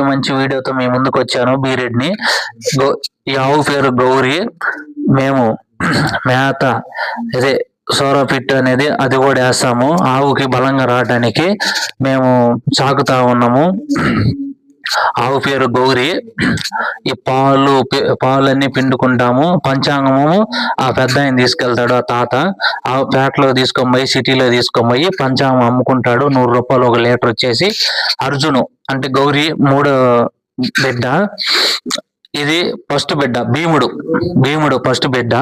మంచి వీడియోతో మీ ముందుకు వచ్చాను బీరెడ్ని ఈ ఆవు పేరు గౌరీ మేము మేత అదే సోరపిట్ అనేది అది కూడా వేస్తాము ఆవుకి బలంగా రావడానికి మేము సాకుతా ఉన్నాము. ఆవు పేరు గౌరి ఈ పాలు పాలన్నీ పిండుకుంటాము. పంచాంగము ఆ పెద్ద ఆయన తీసుకెళ్తాడు ఆ తాత. ఆ పేటలో తీసుకొని పోయి సిటీలో తీసుకొని పోయి పంచాంగం అమ్ముకుంటాడు. నూరు రూపాయలు ఒక లీటర్ వచ్చేసి అర్జును. అంటే గౌరీ మూడు బిడ్డ. ఇది ఫస్ట్ బిడ్డ భీముడు. భీముడు ఫస్ట్ బిడ్డ.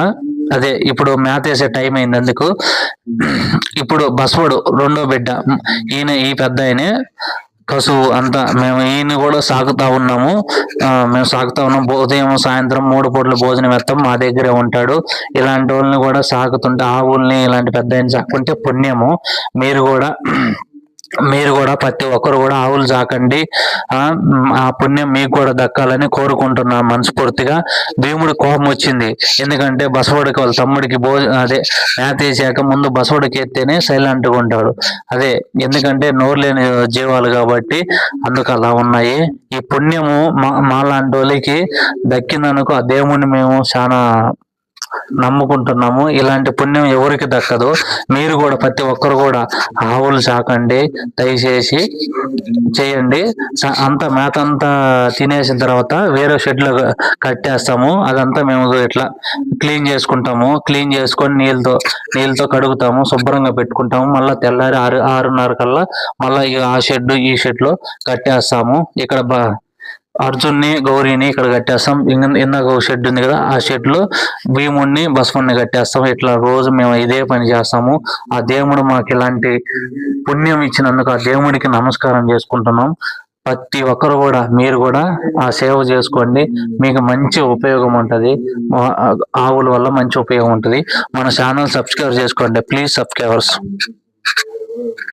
అదే ఇప్పుడు మేత వేసే టైం అయింది అందుకు. ఇప్పుడు బసవడు రెండో బిడ్డ. ఈయన ఈ పెద్ద ఆయనే. కసువు అంతా మేము ఈయన కూడా సాగుతా ఉన్నాము. మేము సాగుతా ఉన్నాం. ఉదయం సాయంత్రం మూడు పూటల భోజనం వేస్తాం. మా దగ్గరే ఉంటాడు. ఇలాంటి వాళ్ళని కూడా సాగుతుంటే ఆవుల్ని ఇలాంటి పెద్ద ఆయన సాకుంటే పుణ్యము. మీరు కూడా మీరు కూడా ప్రతి ఒక్కరు కూడా ఆవులు సాకండి ఆ పుణ్యం మీకు కూడా దక్కాలని కోరుకుంటున్నాను మనస్ఫూర్తిగా. భీముడి కోపం వచ్చింది. ఎందుకంటే బసవడికి వాళ్ళ తమ్ముడికి భో అదే మేత వేసాక ముందు బసవడికి ఎత్తేనే సైలెంట్ ఉంటాడు. అదే ఎందుకంటే నోరు లేని జీవాలు కాబట్టి అందుకు అలా ఉన్నాయి. ఈ పుణ్యము మా మాలాంటి వాళ్ళకి దక్కిందనుకో ఆ దేవుణ్ణి మేము చాలా నమ్ముకుంటున్నాము. ఇలాంటి పుణ్యం ఎవరికి దక్కదు. మీరు కూడా ప్రతి ఒక్కరు కూడా ఆవులు సాకండి దయచేసి చేయండి. అంత మేత అంతా తినేసిన తర్వాత వేరే షెడ్లో కట్టేస్తాము. అదంతా మేము ఇట్లా క్లీన్ చేసుకుంటాము. క్లీన్ చేసుకొని నీళ్ళతో నీళ్ళతో కడుగుతాము. శుభ్రంగా పెట్టుకుంటాము. మళ్ళీ తెల్లారి ఆరు ఆరున్నర కల్లా మళ్ళీ ఆ షెడ్ ఈ షెడ్లో కట్టేస్తాము. ఇక్కడ బా అర్జున్ని గౌరీని ఇక్కడ కట్టేస్తాం. ఇందాక ఒక షెడ్ ఉంది కదా ఆ షెడ్లో భీముడిని బసవన్ని కట్టేస్తాం. ఇట్లా రోజు మేము ఇదే పని చేస్తాము. ఆ దేవుడు మాకు ఇలాంటి పుణ్యం ఇచ్చినందుకు ఆ దేవుడికి నమస్కారం చేసుకుంటున్నాం. ప్రతి ఒక్కరు కూడా మీరు కూడా ఆ సేవ చేసుకోండి. మీకు మంచి ఉపయోగం ఉంటుంది. ఆవుల వల్ల మంచి ఉపయోగం ఉంటుంది. మన ఛానల్ సబ్స్క్రైబ్ చేసుకోండి. Please subscribers.